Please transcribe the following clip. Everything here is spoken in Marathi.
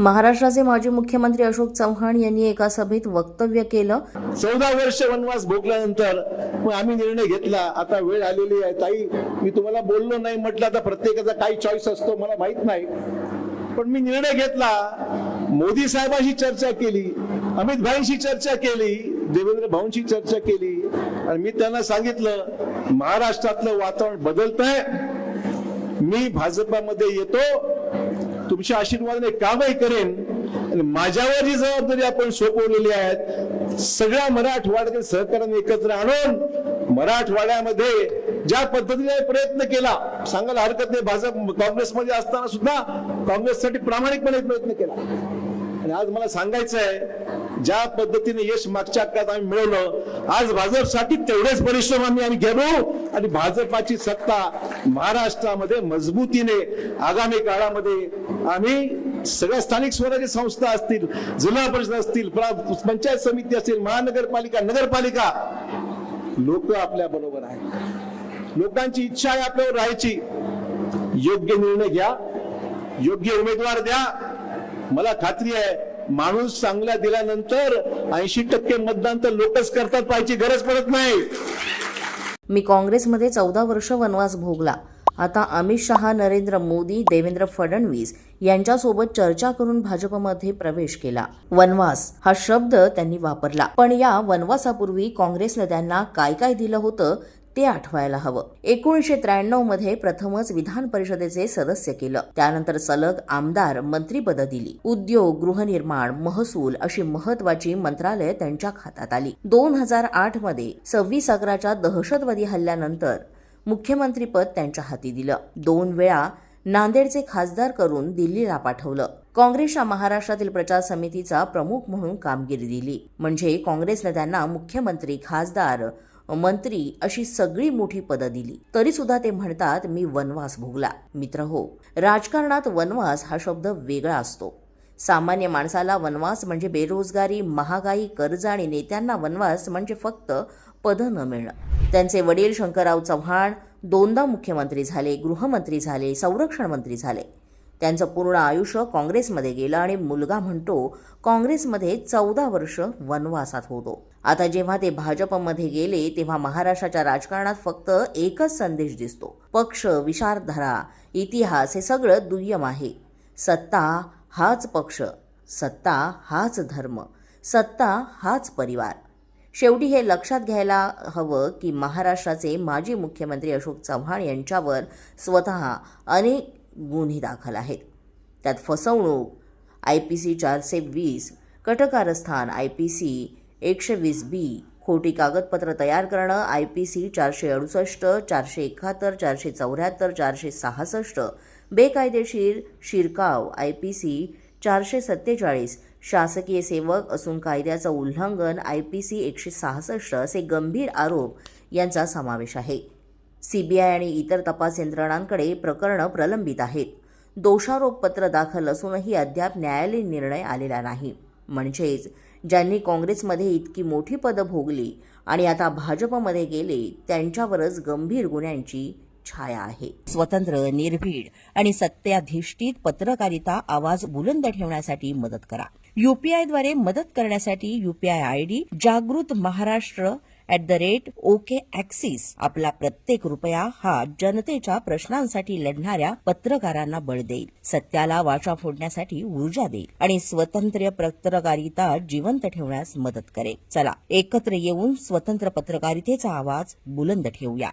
महाराष्ट्राचे माजी मुख्यमंत्री अशोक चव्हाण यांनी एका सभेत वक्तव्य केलं. चौदा वर्ष वनवास भोगल्यानंतर मग आम्ही निर्णय घेतला. आता वेळ आलेली आहे. ताई मी तुम्हाला बोललो नाही म्हटलं आता प्रत्येकाचा काही चॉईस असतो मला माहीत नाही. पण मी निर्णय घेतला. मोदी साहेबांशी चर्चा केली. अमित भाईंशी चर्चा केली. देवेंद्र भाऊंशी चर्चा केली. आणि मी त्यांना सांगितलं महाराष्ट्रातलं वातावरण बदलत आहे मी भाजपामध्ये येतो. तुमच्या आशीर्वादाने कामही करेन. आणि माझ्यावर जी जबाबदारी आपण सोपवलेली आहे सगळ्या मराठवाड्यातील सहकार्याने एकत्र आणून मराठवाड्यामध्ये ज्या पद्धतीने प्रयत्न केला सांगायला हरकत नाही भाजप काँग्रेसमध्ये असताना सुद्धा काँग्रेससाठी प्रामाणिकपणे प्रयत्न केला. आणि आज मला सांगायचं आहे ज्या पद्धतीने यश मागच्या काळात आम्ही मिळवलं आज भाजपसाठी तेवढेच परिश्रम आम्ही आम्ही घेऊ आणि भाजपाची सत्ता महाराष्ट्रामध्ये मजबूतीने आगामी काळामध्ये आम्ही सगळ्या स्थानिक स्वराज्य संस्था असतील जिल्हा परिषद असतील पंचायत समिती असतील महानगरपालिका नगरपालिका लोक आपल्या बरोबर आहेत. लोकांची इच्छा आहे आपल्यावर राहायची. योग्य निर्णय घ्या योग्य उमेदवार द्या मला खात्री आहे माणूस चांगला दिल्यानंतर ऐंशी टक्के मतदान तर लोकच करतात पाहिजे गरज पडत नाही. मी काँग्रेसमध्ये चौदा वर्ष वनवास भोगला. आता अमित शहा नरेंद्र मोदी देवेंद्र फडणवीस यांच्यासोबत चर्चा करून भाजपमध्ये प्रवेश केला. वनवास हा शब्द त्यांनी वापरला. पण या वनवासापूर्वी काँग्रेसनं त्यांना काय काय दिलं होतं ते आठवायला हवं. एकोणीसशे त्र्याण्णवमध्ये प्रथमच विधान परिषदेचे सदस्य केलं. त्यानंतर सलग आमदार मंत्रीपद दिली. उद्योग गृहनिर्माण महसूल अशी महत्वाची मंत्रालय त्यांच्या खात्यात आली. दोन हजार आठमध्ये सव्वीस अकराच्या दहशतवादी हल्ल्यानंतर मुख्यमंत्रीपद त्यांच्या हाती दिलं. दोन वेळा नांदेडचे खासदार करून दिल्लीला पाठवलं. काँग्रेसच्या महाराष्ट्रातील प्रचार समितीचा प्रमुख म्हणून कामगिरी दिली. म्हणजे काँग्रेसनं त्यांना मुख्यमंत्री खासदार मंत्री अशी सगळी मोठी पदं दिली. तरी सुद्धा ते म्हणतात मी वनवास भोगला. मित्र हो. राजकारणात वनवास हा शब्द वेगळा असतो. सामान्य माणसाला वनवास म्हणजे बेरोजगारी महागाई कर्ज आणि नेत्यांना वनवास म्हणजे फक्त पदं न मिळणं. त्यांचे वडील शंकरराव चव्हाण दोनदा मुख्यमंत्री झाले गृहमंत्री झाले संरक्षण मंत्री झाले. त्यांचं पूर्ण आयुष्य काँग्रेसमध्ये गेलं आणि मुलगा म्हणतो काँग्रेसमध्ये चौदा वर्ष वनवासात होतो. आता जेव्हा ते भाजपमध्ये गेले तेव्हा महाराष्ट्राच्या राजकारणात फक्त एकच संदेश दिसतो. पक्ष विचारधारा इतिहास हे सगळं दुय्यम आहे. सत्ता हाच पक्ष सत्ता हाच धर्म सत्ता हाच परिवार. शेवटी हे लक्षात घ्यायला हवं की महाराष्ट्राचे माजी मुख्यमंत्री अशोक चव्हाण यांच्यावर स्वतः अनेक गुन्हे दाखल आहेत. त्यात फसवणूक आय पी सी चारशे वीस कटकारस्थान आय पी सी एकशे वीस बी खोटी कागदपत्र तयार करणं आय पी सी चारशे अडुसष्ट चारशे एकाहत्तर चारशे चौऱ्याहत्तर चारशे सहासष्ट बेकायदेशीर शिरकाव आय पी सी चारशे सत्तेचाळीस शासकीय सेवक असून कायद्याचं उल्लंघन आय पी सी एकशे सहासष्ट असे गंभीर आरोप यांचा समावेश आहे. सीबीआय आणि इतर तपास यंत्रणांकडे प्रकरणं प्रलंबित आहेत. दोषारोपपत्र दाखल असूनही अद्याप न्यायालयीन निर्णय आलेला नाही. म्हणजेच ज्यांनी काँग्रेसमध्ये इतकी मोठी पदं भोगली आणि आता भाजपमध्ये गेले त्यांच्यावरच गंभीर गुन्ह्यांची छाया आहे. स्वतंत्र निर्भीड आणि सत्याधिष्ठित पत्रकारिता आवाज बुलंद ठेवण्यासाठी मदत करा. युपीआयद्वारे मदत करण्यासाठी युपीआय आय डी जागृत Maharashtra at the rate okay Axis आपला प्रत्येक रुपया हा जनतेच्या प्रश्नांसाठी लढणाऱ्या पत्रकारांना बळ देईल. सत्याला वाचा फोडण्यासाठी ऊर्जा देईल आणि स्वतंत्र पत्रकारिता जिवंत ठेवण्यास मदत करेल. चला एकत्र येऊन स्वतंत्र पत्रकारितेचा आवाज बुलंद ठेवूया.